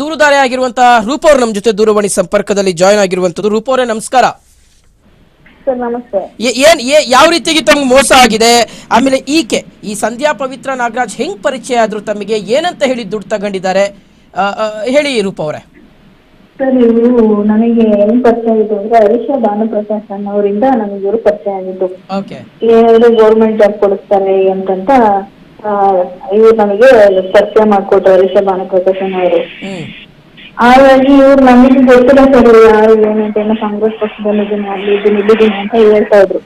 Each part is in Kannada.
ದೂರುದಾರೆ ಆಗಿರುವಂತಹ ರೂಪ ಅವರು ನಮ್ಮ ಜೊತೆ ದೂರವಾಣಿ ಸಂಪರ್ಕದಲ್ಲಿ ಜಾಯ್ನ್ ಆಗಿರುವಂತದ್ದು ರೂಪ ಅವರೇ ನಮಸ್ಕಾರ ಏನ್ ಯಾವ ರೀತಿಯಾಗಿ ತಮ್ಗೆ ಮೋಸ ಆಗಿದೆ? ಆಮೇಲೆ ಈಕೆ ಈ ಸಂಧ್ಯಾ ಪವಿತ್ರ ನಾಗರಾಜ್ ಹೆಂಗ್ ಪರಿಚಯ ಆದ್ರು ತಮಗೆ? ಏನಂತ ಹೇಳಿ ದುಡ್ಡು ತಗೊಂಡಿದ್ದಾರೆ? ಹೇಳಿ ರೂಪ ಅವರೇ ಸರ್ ಇವರು ನನಗೆ ಹೆಂಗ್ ಪರಿಚಯ ಆಗಿದ್ದು ಅಂದ್ರೆ ಹರೀಶ ಭಾನುಪ್ರಕಾಶ್ ಅವರಿಂದ ನನಗೆ ಇವರು ಪರಿಚಯ ಆಗಿದ್ದು. ಗೌರ್ಮೆಂಟ್ ಜಾಬ್ ಕೊಡಿಸ್ತಾರೆ ಅಂತಂತ ಇವ್ರು ನಮಗೆ ಪರಿಚಯ ಮಾಡ್ಕೊಟ್ರು ಹರೀಶ ಭಾನುಪ್ರಕಾಶ್ ಅವರು ಹಾಗಾಗಿ ಇವ್ರು ನಮಗೆ ಗೊತ್ತಿಲ್ಲ ಸರ್ ಯಾರು ಏನಂತ ಏನೋ ಕಾಂಗ್ರೆಸ್ ಪಕ್ಷದಲ್ಲಿದ್ದೀನಿ ಅಲ್ಲಿ ಇದ್ದೀನಿ ಇಲ್ಲಿದ್ದೀನಿ ಅಂತ ಹೇಳ್ತಾ ಇದ್ರು.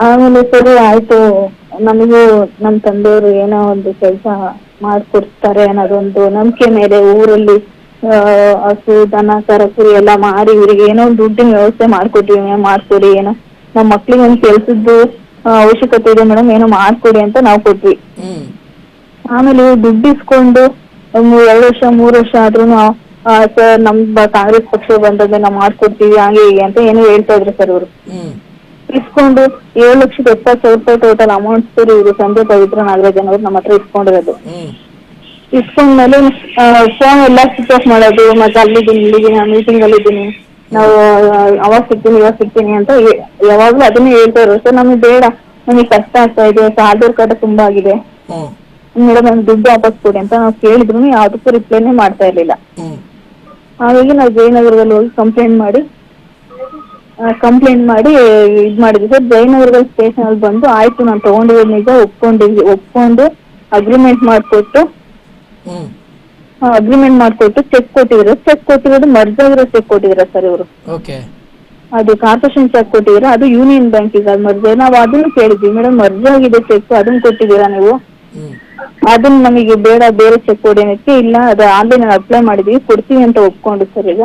ಆಮೇಲೆ ಸರಿ ಆಯ್ತು ನಮಗೂ ನಮ್ ತಂದೆಯವರು ಏನೋ ಒಂದು ಕೆಲಸ ಮಾಡ್ಕೊಡ್ತಾರೆ ಅನ್ನೋದೊಂದು ನಂಬಿಕೆ ಮೇಲೆ ಊರಲ್ಲಿ ಆ, ಹಸು ದನ ಸರಕುರಿ ಎಲ್ಲ ಮಾರಿ ಇವ್ರಿಗೆ ಏನೋ ಒಂದು ದುಡ್ಡಿನ ವ್ಯವಸ್ಥೆ ಮಾಡ್ಕೊಟ್ಟಿವಿ ಮಾಡ್ಕೊಡಿ ಏನೋ. ನಮ್ಮ ಮಕ್ಳಿಗೆ ಒಂದು ಕೆಲ್ಸದ್ದು ಅವಶ್ಯಕತೆ ಇದೆ ಮೇಡಮ್ ಏನೋ ಮಾಡ್ಕೊಡಿ ಅಂತ ನಾವು ಕೊಟ್ವಿ. ಆಮೇಲೆ ಇವ್ರು ದುಡ್ಡು ಇಸ್ಕೊಂಡು ಒಂದು ಎರಡು ವರ್ಷ ಮೂರು ವರ್ಷ ಆದ್ರೂ ಸರ್ ನಮ್ ಕಾಂಗ್ರೆಸ್ ಪಕ್ಷ ಬಂದಾಗ ನಾವು ಮಾಡ್ಕೊಡ್ತೀವಿ ಹಾಗೆ ಹೀಗೆ ಅಂತ ಏನೋ ಹೇಳ್ತಾ ಇದ್ರು ಸರ್ ಇವರು ಇಸ್ಕೊಂಡು ಏಳು ಲಕ್ಷದ ಎಪ್ಪತ್ತು ಸಾವಿರ ರೂಪಾಯಿ ಟೋಟಲ್ ಅಮೌಂಟ್ ಸರ್ ಇವರು ಸಂಜೆ ಪವಿತ್ರ ನಾಗರಾಜನ್ ಅವ್ರು ನಮ್ಮ ಹತ್ರ ಇಸ್ಕೊಂಡಿರೋದು. ಇಸ್ಕೊಂಡ್ಮೇಲೆ ಫೋನ್ ಎಲ್ಲ ಸ್ವಿಚ್ ಆಫ್ ಮಾಡೋದು ಮತ್ತೆ ಅಲ್ಲಿದ್ದೀನಿ ಇಲ್ಲಿದ್ದೀನಿ ಮೀಟಿಂಗ್ ಅಲ್ಲಿ ಇದ್ದೀನಿ. ನಾವು ಅವಾಗ ಸಿಗ್ತೀನಿ ಇವಾಗ ಸಿಗ್ತೀನಿ ಅಂತ ಯಾವಾಗ್ಲೂ ಅದನ್ನೇ ಹೇಳ್ತಾ ಇರೋದು. ಸರ್ ನಮ್ಗೆ ಬೇಡ. ನಮಗೆ ಕಷ್ಟ ಆಗ್ತಾ ಇದೆ ಆಧಾರ್ ಕಾರ್ಡ್ ತುಂಬಾ ಆಗಿದೆ. ಹ್ಮ್. ಮೇಡಮ್ ನಮ್ಗೆ ದುಡ್ಡು ವಾಪಸ್ ಕೊಡಿ ಅಂತ ನಾವು ಕೇಳಿದ್ರು ಯಾವ್ದಕ್ಕೂ ರಿಪ್ಲೈನೇ ಮಾಡ್ತಾ ಇರ್ಲಿಲ್ಲ. ಹ್ಮ್. ಹಾಗಾಗಿ ನಾವು ಜಯನಗರದಲ್ಲಿ ಹೋಗಿ ಕಂಪ್ಲೇಂಟ್ ಮಾಡಿ ಕಂಪ್ಲೇಂಟ್ ಮಾಡಿ ಇದ್ ಮಾಡಿದ್ವಿ. ಸರ್ ಜಯನಗರದಲ್ಲಿ ಸ್ಟೇಷನ್ ಅಲ್ಲಿ ಬಂದು ಆಯ್ತು ನಾನು ತಗೊಂಡಿರೋದು ನಿಜ ಒಪ್ಕೊಂಡಿದ್ವಿ. ಒಪ್ಕೊಂಡು ಅಗ್ರಿಮೆಂಟ್ ಮಾಡಿಕೊಟ್ಟು ಹ್ಮ್. ಅಗ್ರಿಮೆಂಟ್ ಮಾಡ್ಕೊಟ್ಟು ಚೆಕ್ ಕೊಟ್ಟಿದ್ರು. ಚೆಕ್ ಕೊಟ್ಟಿರೋದು ಮರ್ಜಾಗಿರೋ ಚೆಕ್ ಕೊಟ್ಟಿದ್ರ ಸರ್ ಇವರು? ಓಕೆ ಅದು ಕಾರ್ಪೊರೇಷನ್ ಚೆಕ್ ಕೊಟ್ಟಿದ್ದೀರಾ? ಅದು ಯೂನಿಯನ್ ಬ್ಯಾಂಕಿಗೆ ಅದು ಮರ್ಜ್. ನಾವು ಅದನ್ನು ಕೇಳಿದ್ವಿ. ಮೇಡಮ್ ಮರ್ಜ್ ಆಗಿದೆ ಚೆಕ್. ಅದನ್ನ ಕೊಟ್ಟಿದ್ದೀರಾ ನೀವು? ಅದನ್ನ ನಮಗೆ ಬೇಡ ಬೇರೆ ಚೆಕ್ ಕೊಡಿ ಅನ್ನಕ್ಕೆ ಇಲ್ಲ. ಅದು ಆನ್ಲೈನ್ ಅಪ್ಲೈ ಮಾಡಿದ್ವಿ. ಕೊಡ್ತೀವಿ ಅಂತ ಒಪ್ಕೊಂಡು ಸರ್ ಈಗ.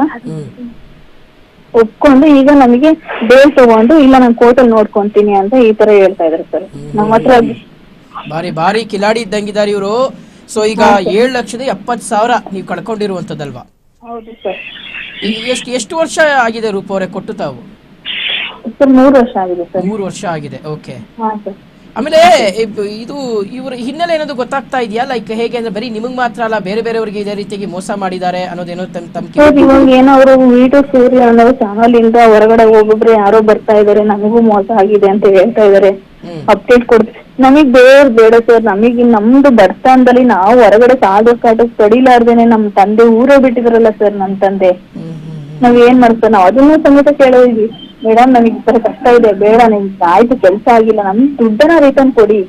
ಒಪ್ಕೊಂಡು ಈಗ ನಮಗೆ ಬೇಲ್ ತಗೊಂಡು ಇಲ್ಲ ನಾನು ಕೋರ್ಟಲ್ಲಿ ನೋಡ್ಕೊಂತೀನಿ ಅಂತ ಈ ತರ ಹೇಳ್ತಾ ಇದಾರೆ ಸರ್. ನಮ್ಮ ಹತ್ರ ಬಾರಿ ಬಾರಿ ಕಿಲಾಡಿ ಇದ್ದಂಗಿದ್ದಾರೆ ಇವರು. ಸೊ ಈಗ ಏಳು ಲಕ್ಷದ ಎಪ್ಪತ್ತು ಸಾವಿರ ನೀವು ಕಳ್ಕೊಂಡಿರುವಂತದ್ದಲ್ವಾ ಹೌದು ಸರ್. ಎಷ್ಟು ಎಷ್ಟು ವರ್ಷ ಆಗಿದೆ ರೂಪ ಅವರೇ ಕೊಟ್ಟು ತಾವು? ಸರ್ ಮೂರು ವರ್ಷ ಆಗಿದೆ ಸರ್. ಮೂರು ವರ್ಷ ಆಗಿದೆ ಓಕೆ. ಹಾ ಸರ್. ಆಮೇಲೆ ಇಬ್- ಇದು ಇವರ ಹಿನ್ನೆಲೆ ಏನಾದ್ರು ಗೊತ್ತಾಗ್ತಾ ಇದೆಯಾ? ಲೈಕ್ ಹೇಗೆ ಅಂದ್ರೆ ಬರೀ ನಿಮಗ್ ಮಾತ್ರ ಅಲ್ಲ ಬೇರೆ ಬೇರೆಯವರಿಗೆ ಇದೇ ರೀತಿಯಾಗಿ ಮೋಸ ಮಾಡಿದ್ದಾರೆ ಅನ್ನೋದೇನೋ ತಮ್ ತಮ್ಗೆ ಕಿವಿ- ಸರ್ ಇವಾಗ ಏನೋ ಅವರು ವೀಟು ಸೂರ್ಯ ಅನ್ನೋ ಚಾನಲ್ ಇಂದ ಹೊರಗಡೆ ಒಬ್ಬೊಬ್ರು ಯಾರೋ ಬರ್ತಾ ಇದಾರೆ ನಮಗೂ ಮೋಸ ಆಗಿದೆ ಅಂತ ಹೇಳ್ತಾ ಇದಾರೆ. ಹ್ಮ್. ಅಪ್ಡೇಟ್ ಕೊಡ್ ನಮಗ್ ಬೇರೆ ಬೇಡ ಸರ್. ನಮಗ್ ನಮ್ದು ಬಡತನದಲ್ಲಿ ನಾವು ಹೊರಗಡೆ ಸಾಧು ಕಾಟ ಕಡಿಲಾರ್ದೇನೆ ನಮ್ ತಂದೆ ಊರೇ ಬಿಟ್ಟಿದ್ರಲ್ಲ ಸರ್ ನಮ್ ತಂದೆ. ನಾವ್ ಏನ್ ಮಾಡ್ತೀವಿ ನಾವ್ ಅದನ್ನೂ ಸಮೇತ ಕೇಳಿದ್ವಿ ಮೇಡಮ್ ನಮಗ್ ಈ ತರ ಕಷ್ಟ ಇದೆ. ಬೇಡ ನಿಮ್ಗೆ ಆಯ್ತು ಕೆಲ್ಸ ಆಗಿಲ್ಲ. ನಮ್ ದುಡ್ಡನ ರಿಟರ್ನ್ ಕೊಡಿ.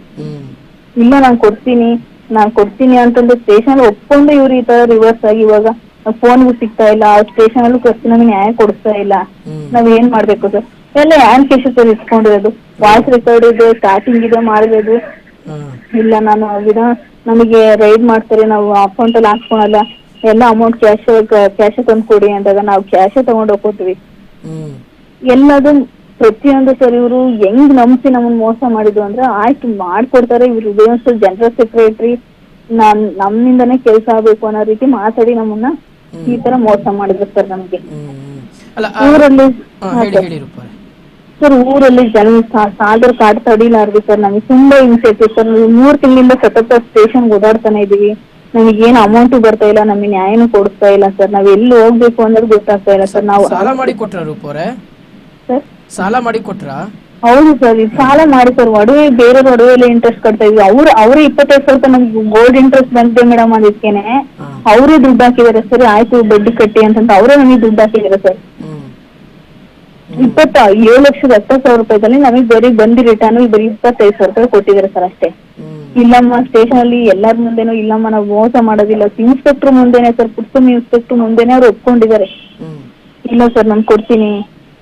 ಇಲ್ಲ, ನಾನ್ ಕೊಡ್ತೀನಿ. ನಾನ್ ಕೊಡ್ತೀನಿ ಅಂತಂದ್ರೆ ಸ್ಟೇಷನ್ ಒಪ್ಕೊಂಡು ಇವ್ರು ಈ ತರ ರಿವರ್ಸ್ ಆಗಿ ಇವಾಗ ಫೋನ್ಗೂ ಸಿಗ್ತಾ ಇಲ್ಲ. ಸ್ಟೇಷನ್ ಅಲ್ಲೂ ಖರ್ಚು ನಮಗೆ ನ್ಯಾಯ ಕೊಡ್ತಾ ಇಲ್ಲ. ನಾವ್ ಏನ್ ಮಾಡ್ಬೇಕು ಸರ್? ಎಲ್ಲ ಹ್ಯಾಂಡ್ ಕೇಸಸ್ ಇಟ್ಕೊಂಡಿರೋದು. ವಾಯ್ಸ್ ರೆಕಾರ್ಡ್ ಇದೆ ಸ್ಟಾರ್ಟಿಂಗ್ ಇದೆ ಮಾಡಿರೋದು ಇಲ್ಲ ನಾನು ವಿಧ ನಮಗೆ ರೈಡ್ ಮಾಡ್ತಾರೆ ನಾವು ಅಕೌಂಟ್ ಅಲ್ಲಿ ಹಾಕ್ಕೊಳಲ್ಲ ಎಲ್ಲ ಅಮೌಂಟ್ ಕ್ಯಾಶ್ ಕ್ಯಾಶ್ ತಂದು ಕೊಡಿ ಅಂದಾಗ ನಾವು ಕ್ಯಾಶ್ ತಗೊಂಡು ಹೋಗ್ತೀವಿ ಎಲ್ಲದು ಪ್ರತಿಯೊಂದು ಸರ್ ಇವರು ಹೆಂಗ್ ನಂಬಿಸಿ ನಮ್ಮನ್ನ ಮೋಸ ಮಾಡಿದ್ರು ಅಂದ್ರೆ ಆಯ್ತು ಮಾಡ್ಕೊಡ್ತಾರೆ ಇವ್ರು ಇದೇನು ಜನರಲ್ ಸೆಕ್ರೆಟರಿ ನಾನ್ ನಮ್ಮಿಂದನೇ ಕೆಲಸ ಆಗ್ಬೇಕು ಅನ್ನೋ ರೀತಿ ಮಾತಾಡಿ ನಮ್ಮನ್ನ ಈ ತರ ಮೋಸ ಮಾಡಿದ್ರು ಸರ್ ನಮ್ಗೆ. ಊರಲ್ಲಿ ಸರ್ ಊರಲ್ಲಿ ಜನ ಸಾದ್ರ ಕಾರ್ಡ್ ತಡಿಲಾರ್ದು ಸರ್. ನಮಗೆ ತುಂಬಾ ಹಿಂಸೆ ಐತೆ ಸರ್. ನಾವು ಮೂರ್ ತಿಂಗಳಿಂದ ಸತತ ಸ್ಟೇಷನ್ ಓಡಾಡ್ತಾನೆ ಇದೀವಿ ನಮಗೆ ಏನು ಅಮೌಂಟ್ ಬರ್ತಾ ಇಲ್ಲ ನಮಗೆ ನ್ಯಾಯನೂ ಕೊಡಿಸ್ತಾ ಇಲ್ಲ ಸರ್. ನಾವ್ ಎಲ್ಲಿ ಹೋಗ್ಬೇಕು ಅನ್ನೋದು ಗೊತ್ತಾಗ್ತಾ ಇಲ್ಲ ಸರ್. ನಾವು ಸಾಲ ಮಾಡಿ ಕೊಟ್ರ ಸರ್? ಸಾಲ ಮಾಡಿ ಕೊಟ್ರ? ಹೌದು ಸರ್. ಇದು ಸಾಲ ಮಾಡಿ ಸರ್. ಒಡವೆ ಬೇರೆ ಒಡವೆಲ್ಲ ಇಂಟ್ರೆಸ್ಟ್ ಕಟ್ತಾ ಇದ್ವಿ. ಅವ್ರು ಅವ್ರ ಇಪ್ಪತ್ತೈದು ಸಾವಿರ ನಮ್ಗೆ ಗೋಲ್ಡ್ ಇಂಟ್ರೆಸ್ಟ್ ಬಂದಿದೆ ಮೇಡಮ್ ಅದಕ್ಕೇನೆ. ಅವರೇ ದುಡ್ಡು ಹಾಕಿದಾರೆ ಸರಿ. ಆಯ್ತು ಬಡ್ಡಿ ಕಟ್ಟಿ ಅಂತಂತ. ಅವರೇ ನಮಗೆ ದುಡ್ಡು ಹಾಕಿದಾರೆ ಸರ್. ಇಪ್ಪತ್ತ ಏಳು ಲಕ್ಷದ ಹತ್ತು ಸಾವಿರ ರೂಪಾಯಿದಲ್ಲಿ ನಮಗೆ ಬೇರೆ ಬಂದಿ ರಿಟರ್ನ್ ಬರೀ ಇಪ್ಪತ್ತೈದು ಸಾವಿರ ರೂಪಾಯಿ ಕೊಟ್ಟಿದ್ದಾರೆ ಸರ್ ಅಷ್ಟೇ. ಇಲ್ಲಮ್ಮ ಸ್ಟೇಷನ್ ಅಲ್ಲಿ ಎಲ್ಲಾರ ಮುಂದೆನೂ ಇಲ್ಲಮ್ಮ ನಾವು ಮೋಸ ಮಾಡೋದಿಲ್ಲ. ಇನ್ಸ್ಪೆಕ್ಟರ್ ಮುಂದೆನೆ ಸರ್ ಪುಟ್ಸಮ್ ಇನ್ಸ್ಪೆಕ್ಟರ್ ಮುಂದೆನೆ ಅವ್ರು ಒಪ್ಕೊಂಡಿದ್ದಾರೆ. ಇಲ್ಲ ಸರ್ ನಾನು ಕೊಡ್ತೀನಿ.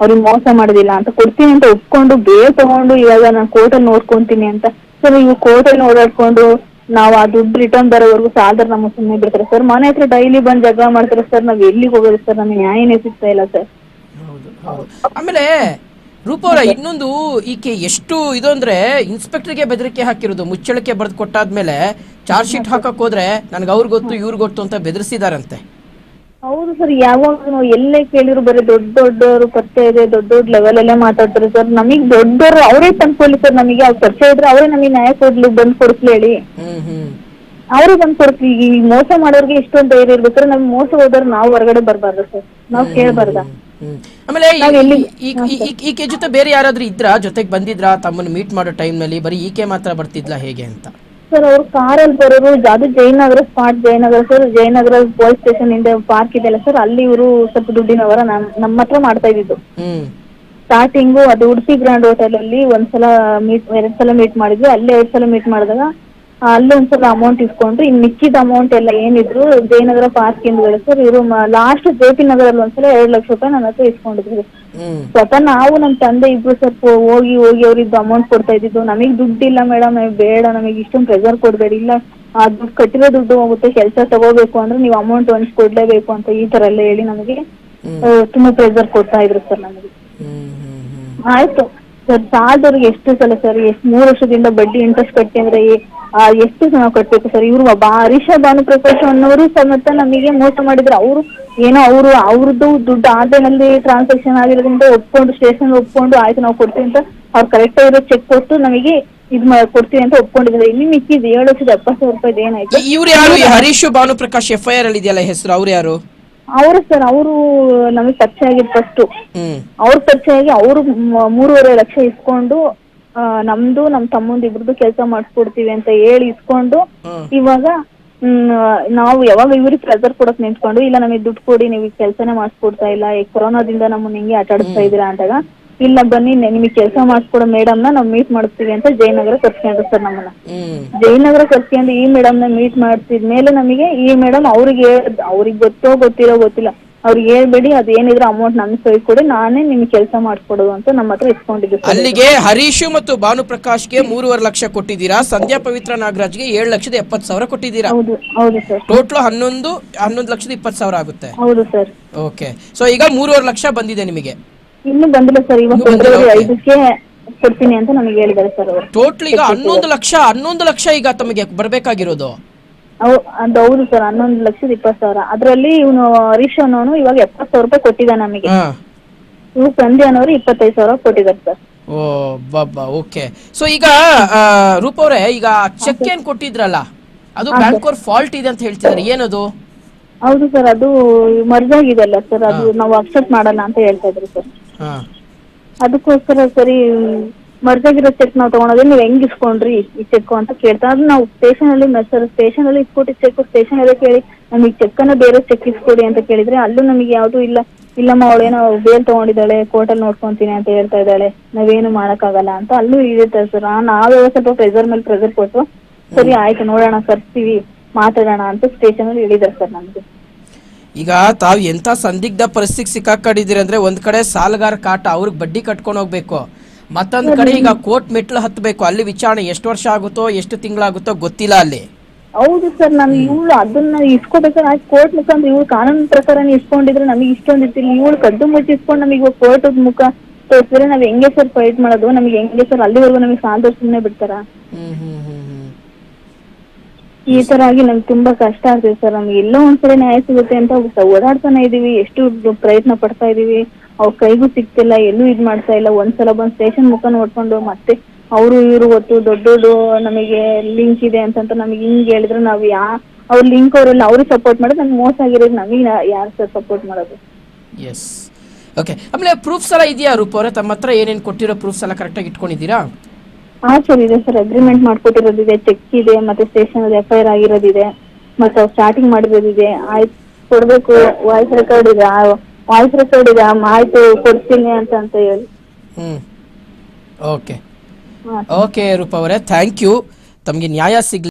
ಅವ್ರಿಗೆ ಮೋಸ ಮಾಡೋದಿಲ್ಲ ಅಂತ. ಕೊಡ್ತೀನಿ ಅಂತ ಒಪ್ಕೊಂಡು ಬೇಗ ತಗೊಂಡು ಇವಾಗ ನಾನು ಕೋರ್ಟಲ್ಲಿ ನೋಡ್ಕೊಂತೀನಿ ಅಂತ. ಸರ್ ನೀವು ಕೋರ್ಟಲ್ಲಿ ಓಡಾಡ್ಕೊಂಡು ನಾವು ಆ ದುಡ್ಡು ರಿಟರ್ನ್ ಬರೋವರೆಗೂ ಸಾಧಾರ ನಮ್ಮ ಸುಮ್ಮನೆ ಬಿಡ್ತಾರೆ. ಸರ್ ಮನೆ ಹತ್ರ ಡೈಲಿ ಬಂದು ಜಗಳ ಮಾಡ್ತಾರೆ. ಸರ್ ನಾವ್ ಎಲ್ಲಿಗೆ ಹೋಗೋದು? ಸರ್ ನಮಗೆ ನ್ಯಾಯನೇ ಸಿಗ್ತಾ ಇಲ್ಲ ಸರ್ ಆಮೇಲೆ ರೂಪ ಅವರ ಇನ್ನೊಂದು ಈಕೆ ಎಷ್ಟು ಇದು ಅಂದ್ರೆ ಇನ್ಸ್ಪೆಕ್ಟರ್ಗೆ ಬೆದರಿಕೆ ಹಾಕಿರೋದು ಮುಚ್ಚಳಕ್ಕೆ ಬರೆದು ಕೊಟ್ಟಾದ್ಮೇಲೆ ಚಾರ್ಜ್ ಶೀಟ್ ಹಾಕಕ್ ಹೋದ್ರೆ ನನ್ಗೆ ಅವ್ರಿಗೆ ಗೊತ್ತು ಇವ್ರ ಗೊತ್ತು ಅಂತ ಬೆದರಿಸಿದಾರಂತೆ. ಹೌದು ಸರ್ ಯಾವಾಗ ನಾವು ಎಲ್ಲೇ ಕೇಳಿದ್ರು ಬರೀ ದೊಡ್ಡ ದೊಡ್ಡವರು ಪತ್ತೆ ಇದೆ ದೊಡ್ಡ ದೊಡ್ಡ ಲೆವೆಲ್ ಅಲ್ಲೇ ಮಾತಾಡ್ತಾರೆ ಸರ್. ನಮಗ್ ದೊಡ್ಡವರು ಅವರೇ ತಂದ್ಕೊಳ್ಳಿ ಸರ್ ನಮಗೆ. ಅವ್ರು ಪರಿಚಯ ಇದ್ರೆ ಅವರೇ ನಮಗೆ ನ್ಯಾಯ ಕೊಡ್ಲಿ ಬಂದು ಕೊಡಿಸ್ಲಿ ಹೇಳಿ. ಹ್ಮ್ ಹ್ಮ್. ಅವ್ರಿಗೆ ಬಂದು ಕೊಡ್ತೀವಿ ಈ ಮೋಸ ಮಾಡೋರ್ಗೆ ಇಷ್ಟೊಂದು ಧೈರ್ಯ ಇರ್ಬೇಕಾದ್ರೆ ನಮ್ಗೆ ಮೋಸ ಹೋದವ್ರು ನಾವು ಹೊರಗಡೆ ಬರ್ಬಾರ್ದು ಸರ್. ನಾವು ಕೇಳ್ಬಾರ್ದ. ಆಮೇಲೆ ಈಕೆ ಜೊತೆ ಬೇರೆ ಯಾರಾದ್ರೂ ಇದ್ರ ಜೊತೆಗೆ ಬಂದಿದ್ರಾ ತಮ್ಮನ್ನ ಮೀಟ್ ಮಾಡೋ ಟೈಮ್ನಲ್ಲಿ ಬರೀ ಈಕೆ ಮಾತ್ರ ಬರ್ತಿದ್ಲಾ ಹೇಗೆ ಅಂತ? ಸರ್ ಅವ್ರು ಕಾರಲ್ಲಿ ಬರೋರು ಅದು Jayanagar spot Jayanagar sir Jayanagar police station ಇಂದ ಪಾರ್ಕ್ ಇದೆಯಲ್ಲ ಸರ್ ಅಲ್ಲಿ ಇವರು ಸ್ವಲ್ಪ ದುಡ್ಡಿನವರ ನಮ್ ನಮ್ಮ ಹತ್ರ ಮಾಡ್ತಾ ಇದ್ದಿದ್ದು. ಸ್ಟಾರ್ಟಿಂಗು ಅದು ಉಡುಪಿ ಗ್ರ್ಯಾಂಡ್ ಹೋಟೆಲ್ ಅಲ್ಲಿ ಒಂದ್ಸಲ ಮೀಟ್ ಎರಡ್ ಸಲ ಮೀಟ್ ಮಾಡಿದ್ವಿ ಅಲ್ಲೇ ಎರಡ್ ಸಲ ಮೀಟ್ ಮಾಡಿದಾಗ ಅಲ್ಲೇ ಒಂದ್ಸಲ ಅಮೌಂಟ್ ಇಸ್ಕೊಂಡ್ರು ಇನ್ ಮಿಕ್ಕಿದ ಅಮೌಂಟ್ ಎಲ್ಲ ಏನಿದ್ರು ಜಯನಗರ ಪಾರ್ಕ್ ಇಂದ ಸರ್ ಇವರು ಲಾಸ್ಟ್ ಜೆ ಪಿ ನಗರಲ್ಲಿ ಒಂದ್ಸಲ ಎರಡು ಲಕ್ಷ ರೂಪಾಯಿ ನನ್ನ ಹತ್ರ ಇಸ್ಕೊಂಡಿದ್ರು. ಸ್ವತಃ ನಾವು ನಮ್ಮ ತಂದೆ ಇಬ್ರು ಸ್ವಲ್ಪ ಹೋಗಿ ಹೋಗಿ ಅವ್ರಿದ್ದು ಅಮೌಂಟ್ ಕೊಡ್ತಾ ಇದ್ದಿದ್ದು. ನಮಗೆ ದುಡ್ಡಿಲ್ಲ ಮೇಡಮ್ ಬೇಡ ನಮಗ್ ಇಷ್ಟೊಂದು ಪ್ರೆಷರ್ ಕೊಡಬೇಡಿ. ಇಲ್ಲ ಆ ದುಡ್ಡು ಕಟ್ಟಿರೋ ದುಡ್ಡು ಹೋಗುತ್ತೆ ಕೆಲಸ ತಗೋಬೇಕು ಅಂದ್ರೆ ನೀವು ಅಮೌಂಟ್ ಒಂದ್ ಕೊಡ್ಲೇಬೇಕು ಅಂತ ಈ ತರ ಎಲ್ಲ ಹೇಳಿ ನಮಗೆ ತುಂಬಾ ಪ್ರೆಷರ್ ಕೊಡ್ತಾ ಇದ್ರು ಸರ್ ನಮಗೆ. ಆಯ್ತು. ಸರ್ ಸಾಲದವ್ರಿಗೆ ಎಷ್ಟು ಸಲ ಸರ್ ಎಷ್ಟು ಮೂರು ವರ್ಷದಿಂದ ಬಡ್ಡಿ ಇಂಟ್ರೆಸ್ಟ್ ಕಟ್ಟಿ ಅಂದ್ರೆ ಆ, ಎಷ್ಟು ನಾವು ಕಟ್ಟಬೇಕು ಸರ್? ಇವ್ರು ಒಬ್ಬ ಹರೀಶ ಭಾನುಪ್ರಕಾಶ್ ಅನ್ನೋರು ಸಮೇತ ನಮಗೆ ಮೋಸ ಮಾಡಿದ್ರು. ಅವರು ಏನೋ ಅವರು ಅವ್ರದ್ದು ದುಡ್ಡು ಆನ್ಲೈನಲ್ಲಿ ಟ್ರಾನ್ಸಾಕ್ಷನ್ ಆಗಿರೋದ್ರಿಂದ ಒಪ್ಕೊಂಡು ಸ್ಟೇಷನ್ ಒಪ್ಕೊಂಡು ಆಯ್ತು ನಾವು ಕೊಡ್ತೀವಿ ಅಂತ ಅವ್ರು ಕರೆಕ್ಟ್ ಆಗಿರೋ ಚೆಕ್ ಕೊಟ್ಟು ನಮಗೆ ಇದ್ ಕೊಡ್ತೀವಿ ಅಂತ ಒಪ್ಕೊಂಡಿದ್ದಾರೆ. ಇಲ್ಲಿ ಮಿಕ್ಕಿದ್ ಏಳು ಲಕ್ಷದ ಎಪ್ಪತ್ತು ಸಾವಿರ ರೂಪಾಯಿ ಏನಾಯ್ತು? ಇವ್ರು ಯಾರು? Harish Bhanuprakash F I R ಅಲ್ಲಿ ಇದೆಯಲ್ಲ ಹೆಸರು ಅವ್ರು ಯಾರು? ಅವರು ಸರ್ ಅವರು ನಮಗೆ ಪರಿಚಯ ಆಗಿದ್ದು ಫಸ್ಟ್ ಅವ್ರ ಪರಿಚಯ ಆಗಿ ಅವರು ಮೂರುವರೆ ಲಕ್ಷ ಇಸ್ಕೊಂಡು ಆ, ನಮ್ದು ನಮ್ ತಮ್ಮಂದ್ ಇಬ್ರದ್ದು ಕೆಲಸ ಮಾಡಿಸ್ಕೊಡ್ತೀವಿ ಅಂತ ಹೇಳಿ ಇಸ್ಕೊಂಡು. ಇವಾಗ ಹ್ಮ್, ನಾವು ಯಾವಾಗ ಇವ್ರಿಗೆ ಪ್ರೆಸರ್ ಕೊಡಕ್ ನಿಂತ್ಕೊಂಡು ಇಲ್ಲ ನಮಗೆ ದುಡ್ಡು ಕೊಡಿ ನೀವು ಕೆಲಸನೇ ಮಾಡಿಸ್ಕೊಡ್ತಾ ಇಲ್ಲ ಈ ಕೊರೋನಾದಿಂದ ನಮ್ಮನ್ನ ಹಿಂಗೆ ಆಟಾಡಿಸ್ತಾ ಇದೀರಾ ಅಂದಾಗ ಇಲ್ಲ ಬನ್ನಿ ನಿಮಗೆ ಕೆಲಸ ಮಾಡಿಸ್ಕೊಡೋ ಮೇಡಮ್ನ ನಾವು ಮೀಟ್ ಮಾಡಿಸ್ತೀವಿ ಅಂತ ಜಯನಗರ ಕರ್ಸ್ಕೊಂಡ್ರು ಸರ್ ನಮ್ಮನ್ನ. ಹ್ಮ್. ಜಯನಗರ ಕರ್ಸ್ಕೊಂಡು ಈ ಮೇಡಮ್ನ ಮೀಟ್ ಮಾಡ್ತಿದ್ಮೇಲೆ ನಮಗೆ ಈ ಮೇಡಮ್ ಅವ್ರಿಗೆ ಅವ್ರಿಗೆ ಗೊತ್ತೋ ಗೊತ್ತಿರೋ ಗೊತ್ತಿಲ್ಲ. ಅವ್ರಿಗೆ ಹೇಳ್ಬೇಡಿ ಅದೇನಿದ್ರು ಅಮೌಂಟ್ ನನ್ನ ಸೈ ಕೊಡಿ ನಾನೇ ನಿಮ್ಗೆ ಕೆಲಸ ಮಾಡ್ಕೊಡೋದು ಅಂತ ನಮ್ಮ ಹತ್ರ ಇಸ್ಕೊಂಡಿದ್ದು ಸರ್. ಅಲ್ಲಿಗೆ ಹರೀಶು ಮತ್ತು ಭಾನುಪ್ರಕಾಶ್ಗೆ ಮೂರುವರೆ ಲಕ್ಷ ಕೊಟ್ಟಿದ್ದೀರಾ? ಸಂಧ್ಯಾ ಪವಿತ್ರ ನಾಗರಾಜ್ಗೆ ಏಳು ಲಕ್ಷದ ಎಪ್ಪತ್ತು ಸಾವಿರ ಕೊಟ್ಟಿದ್ದೀರಾ? ಹೌದು ಹೌದು ಸರ್. ಟೋಟಲ್ ಹನ್ನೊಂದು ಹನ್ನೊಂದು ಲಕ್ಷದ ಇಪ್ಪತ್ತು ಸಾವಿರ ಆಗುತ್ತೆ. ಹೌದು ಸರ್. ಓಕೆ. ಸೊ ಈಗ ಮೂರುವರೆ ಲಕ್ಷ ಬಂದಿದೆ ನಿಮಗೆ. ಇನ್ನು ಬಂದಿಲ್ಲ ಸರ್ ಇವತ್ತು ಫೆಬ್ರವರಿ ಐದಕ್ಕೆ ಕೊಡ್ತೀನಿ ಅಂತ ನಮಗೆ ಹೇಳಿದ್ದಾರೆ ಸರ್ ಅವರು. ಟೋಟಲ್ ಈಗ ಹನ್ನೊಂದು ಲಕ್ಷ ಹನ್ನೊಂದು ಲಕ್ಷ ಈಗ ತಮಗೆ ಬರಬೇಕಾಗಿರೋದು. ಅವ್- ಅದು ಹೌದು ಸರ್ ಹನ್ನೊಂದು ಲಕ್ಷದ ಇಪ್ಪತ್ತು ಸಾವಿರ. ಅದರಲ್ಲಿ ಇವನು ಹರೀಶ್ ಅನ್ನೋನು ಇವಾಗ ಎಪ್ಪತ್ತು ಸಾವಿರ ರೂಪಾಯಿ ಕೊಟ್ಟಿದ್ದ ನಮಗೆ. ಹಾ. ಇವ್ರು ಸಂಧ್ಯಾ ಅನ್ನೋರು ಇಪ್ಪತ್ತೈದು ಸಾವಿರ ಕೊಟ್ಟಿದ್ದಾರೆ ಸರ್. ಓ ಬಾಬಾ ಓಕೆ. ಸೊ ಈಗ ಆ, ರೂಪ ಅವರೇ ಈಗ ಚೆಕ್ ಏನ್ ಕೊಟ್ಟಿದ್ರಲ್ಲ ಅದು ಬ್ಯಾಂಕ್ ಅವ್ರ ಫಾಲ್ಟ್ ಇದೆ ಅಂತ ಹೇಳ್ತಿದ್ದಾರೆ ಏನದು? ಹೌದು ಸರ್ ಅದು ಮರ್ಜಾಗಿದೆ ಆಗಿದೆಲ್ಲ ಸರ್ ಅದು ನಾವು ಅಕ್ಸೆಪ್ಟ್ ಮಾಡಲ್ಲ ಅಂತ ಹೇಳ್ತಾ ಇದ್ರು ಸರ್. ಅದಕ್ಕೋಸ್ಕರ ಸರಿ ಮರ್ಜ್ ಆಗಿರೋ ಚೆಕ್ ನಾವು ತಗೊಂಡೋದ್ರೆ ನೀವು ಹೆಂಗ್ ಇಸ್ಕೊಂಡ್ರಿ ಈ ಚೆಕ್ ಅಂತ ಕೇಳ್ತಾ ಅದು ನಾವು ಸ್ಟೇಷನ್ ಅಲ್ಲಿ ಸರ್ ಸ್ಟೇಷನ್ ಅಲ್ಲಿ ಇಸ್ಕೊಟ್ಟಿ ಚೆಕ್ ಸ್ಟೇಷನ್ ಅಲ್ಲೇ ಕೇಳಿ, ನಮಗೆ ಚೆಕ್ ಅನ್ನ ಬೇರೆ ಚೆಕ್ ಇಸ್ಕೊಡಿ ಅಂತ ಕೇಳಿದ್ರೆ, ಅಲ್ಲೂ ನಮಗೆ ಯಾವ್ದು ಇಲ್ಲ. ಇಲ್ಲಮ್ಮ, ಅವಳೇನೋ ಬೇಲ್ ತಗೊಂಡಿದ್ದಾಳೆ ಕೋರ್ಟಲ್ಲಿ ನೋಡ್ಕೊಂತೀನಿ ಅಂತ ಹೇಳ್ತಾ ಇದ್ದಾಳೆ. ನಾವೇನು ಮಾಡಕ್ಕಾಗಲ್ಲ ಅಂತ. ಅಲ್ಲೂ ಇರುತ್ತೆ ಸರ್ ನಾವೇ ಸ್ವಲ್ಪ ಪ್ರೆಸರ್ ಮೇಲೆ ಪ್ರೆಸರ್ ಕೊಟ್ಟು, ಸರಿ, ಆಯ್ತು, ನೋಡೋಣ, ಕರ್ಸ್ತೀವಿ, ಮಾತಾಡೋಣ ಅಂತ ಸ್ಟೇಷನ್ ಅಲ್ಲಿ ಹೇಳಿದಾರೆ ಸರ್ ನಮ್ಗೆ. ಈಗ ತಾವು ಎಂತ ಸಂದಿಗ್ಧ ಪರಿಸ್ಥಿತಿ ಸಿಕ್ಕಾಕೊಂಡಿದ್ದೀರಿ ಅಂದ್ರೆ ಒಂದ್ ಕಡೆ ಸಾಲಗಾರ ಕಾಟ ಅವ್ರಿಗೆ ಬಡ್ಡಿ ಕಟ್ಕೊಂಡು ಹೋಗ್ಬೇಕು. ಮತ್ತೊಂದ್ ಕಡೆ ಈಗ ಕೋರ್ಟ್ ಮೆಟ್ಲು ಹತ್ತಬೇಕು ಅಲ್ಲಿ ವಿಚಾರಣೆ ಎಷ್ಟು ವರ್ಷ ಆಗುತ್ತೋ ಎಷ್ಟು ತಿಂಗಳಾಗುತ್ತೋ ಗೊತ್ತಿಲ್ಲ ಅಲ್ಲಿ. ಹೌದು ಸರ್ ನಾನು ಇವಳು ಅದನ್ನ ಇಸ್ಕೋಬೇಕಾದ್ರೆ ಕೋರ್ಟ್ ಮುಖಾಂತರ ಇವಳು ಕಾನೂನು ಪ್ರಕಾರನೇ ಇಸ್ಕೊಂಡಿದ್ರೆ ನಮಗೆ ಇಷ್ಟೊಂದು ಇರ್ತಿಲ್ಲ. ಇವಳು ಕದ್ದು ಮುಚ್ಚಿ ಇಸ್ಕೊಂಡು ನಮಗೆ ಇವಾಗ ಕೋರ್ಟ್ ಮುಖ ತೋರಿಸಿದ್ರೆ ನಾವ್ ಹೆಂಗೆ ಸರ್ ಫೈಟ್ ಮಾಡೋದು? ನಮಗೆ ಹೆಂಗೆ ಸರ್ ಅಲ್ಲಿವರೆಗೂ ನಮಗೆ ಸುಮ್ಮನೆ ಬಿಡ್ತಾರ? ಹ್ಮ್ ಹ್ಮ್ ಹ್ಮ್ ಹ್ಮ್. ಈ ತರ ಆಗಿ ನಮ್ಗೆ ತುಂಬಾ ಕಷ್ಟ ಆಗ್ತಿದೆ ಸರ್. ನಮ್ಗೆ ಎಲ್ಲೋ ಒಂದ್ಸರಿ ನ್ಯಾಯ ಸಿಗುತ್ತೆ ಅಂತ ಓಡಾಡ್ತಾನೆ ಇದೀವಿ, ಎಷ್ಟು ಪ್ರಯತ್ನ ಪಡ್ತಾ ಇದೀವಿ. ಅವ್ರ ಕೈಗೂ ಸಿಗ್ತಿಲ್ಲ, ಎಲ್ಲೂ ಇದ್ ಮಾಡ್ತಾ ಇಲ್ಲ. ಒಂದ್ಸಲ ಬಂದ್ ಸ್ಟೇಷನ್ ಮುಖ ನೋಡ್ಕೊಂಡು ಮತ್ತೆ ಅವರು ಇವರು ಗೊತ್ತು ದೊಡ್ಡ ದೊಡ್ಡ ನಮಗೆ ಲಿಂಕ್ ಇದೆ ಅಂತಂತ ನಮಗೆ ಹಿಂಗ್ ಹೇಳಿದ್ರೆ ನಾವ್ ಯಾ, ಅವ್ರ ಲಿಂಕ್ ಅವರೆಲ್ಲ ಅವ್ರಿಗೆ ಸಪೋರ್ಟ್ ಮಾಡೋದು ನಮ್ಗೆ ಮೋಸ ಆಗಿರೋದು ನಮಗೆ ಯಾರು ಸರ್ ಸಪೋರ್ಟ್ ಮಾಡೋದು? ಓಕೆ ಆಮೇಲೆ ಪ್ರೂಫ್ಸ್ ಎಲ್ಲ ಇದೆಯಾ ರೂಪ ಅವರೇ? ತಮ್ಮ ಹತ್ರ ಏನೇನು ಕೊಟ್ಟಿರೋ ಪ್ರೂಫ್ಸ್ ಎಲ್ಲ ಕರೆಕ್ಟಾಗಿ ಇಟ್ಕೊಂಡಿದ್ದೀರಾ? ಹಾ ಸರ್ ಇದೆ ಸರ್ ಅಗ್ರಿಮೆಂಟ್ ಮಾಡ್ಕೊಟ್ಟಿರೋದಿದೆ ಚೆಕ್ ಇದೆ ಮತ್ತೆ ಸ್ಟೇಷನ್ ಎಫ್ ಐ ಆರ್ ಆಗಿರೋದಿದೆ ಮತ್ತೆ ಅವ್ರು ಸ್ಟಾರ್ಟಿಂಗ್ ಮಾಡಿರೋದಿದೆ ಆಯ್ತು ಕೊಡ್ಬೇಕು ವಾಯ್ಸ್ ರೆಕಾರ್ಡ್ ಇದೆ ವಾಯ್ಸ್ ರೆಕಾರ್ಡ್ ಇದೆ ಆಯ್ತು ಕೊಡ್ತೀನಿ ಅಂತ ಅಂತ ಹೇಳಿ. ಹ್ಮ್. ಓಕೆ. ಓಕೆ ರೂಪ ಅವರೇ ಥ್ಯಾಂಕ್ ಯು ತಮಗೆ ನ್ಯಾಯ ಸಿಗ್ಲಿ